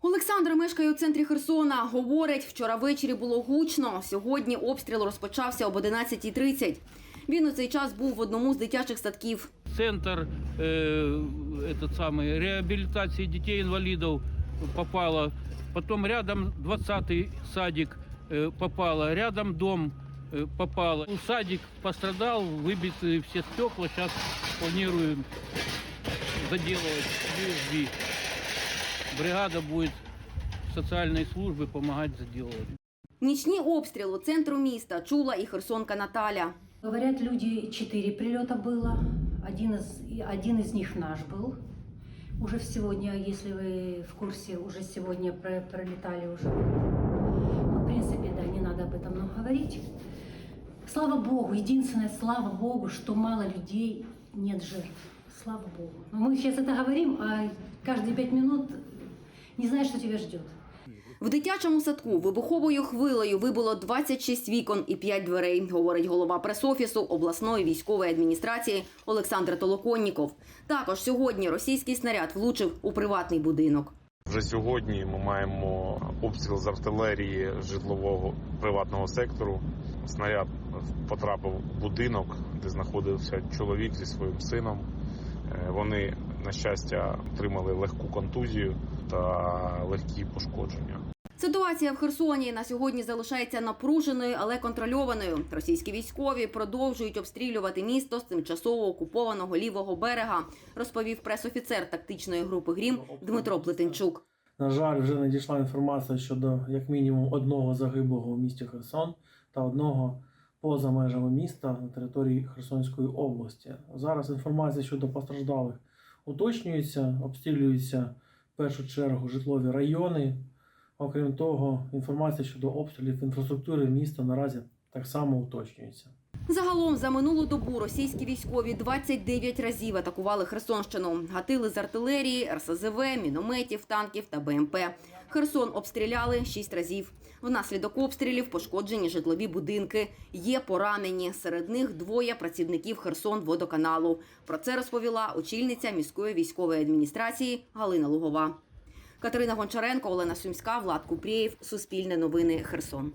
Олександр мешкає у центрі Херсона. Говорить, вчора ввечері було гучно. Сьогодні обстріл розпочався об 11.30. Він у цей час був в одному з дитячих садків. центр э, этот самый, реабилитации детей-инвалидов попало. Потом рядом 20-й садик э, попало, рядом дом э, попало. Садик пострадал, выбиты все стекла. Сейчас планируем заделывать USB. Бригада будет социальной службы помогать заделывать. Нічні обстріли центру міста чула і херсонка Наталя. Говорят, люди, четыре прилета было. Один из, и один из них наш был. Уже сегодня, если вы в курсе, уже сегодня про- пролетали уже. Ну, в принципе, да, не надо об этом много говорить. Слава Богу, единственное, слава Богу, что мало людей, нет жертв. Слава Богу. Но мы сейчас это говорим, а каждые пять минут не знаешь, что тебя ждет. В дитячому садку вибуховою хвилею вибуло 26 вікон і 5 дверей, говорить голова пресофісу обласної військової адміністрації Олександр Толоконніков. Також сьогодні російський снаряд влучив у приватний будинок. Вже сьогодні ми маємо обстріл з артилерії житлового приватного сектору. Снаряд потрапив в будинок, де знаходився чоловік зі своїм сином. Е, Вони, на щастя, отримали легку контузію та легкі пошкодження. Ситуація в Херсоні на сьогодні залишається напруженою, але контрольованою. Російські військові продовжують обстрілювати місто з тимчасово окупованого лівого берега, розповів пресофіцер тактичної групи Грім Дмитро Плетенчук. На жаль, вже надійшла інформація щодо як мінімум одного загиблого у місті Херсон та одного поза межами міста на території Херсонської області. Зараз інформація щодо постраждалих уточнюється, обстрілюються першу чергу житлові райони. Окрім того, інформація щодо обстрілів інфраструктури міста наразі так само уточнюється. Загалом за минулу добу російські військові 29 разів атакували Херсонщину. Гатили з артилерії, РСЗВ, мінометів, танків та БМП. Херсон обстріляли 6 разів. Внаслідок обстрілів пошкоджені житлові будинки. Є поранені. Серед них двоє працівників Херсон водоканалу. Про це розповіла очільниця міської військової адміністрації Галина Лугова. Катерина Гончаренко, Олена Сумська, Влад Купрієв. Суспільне новини. Херсон.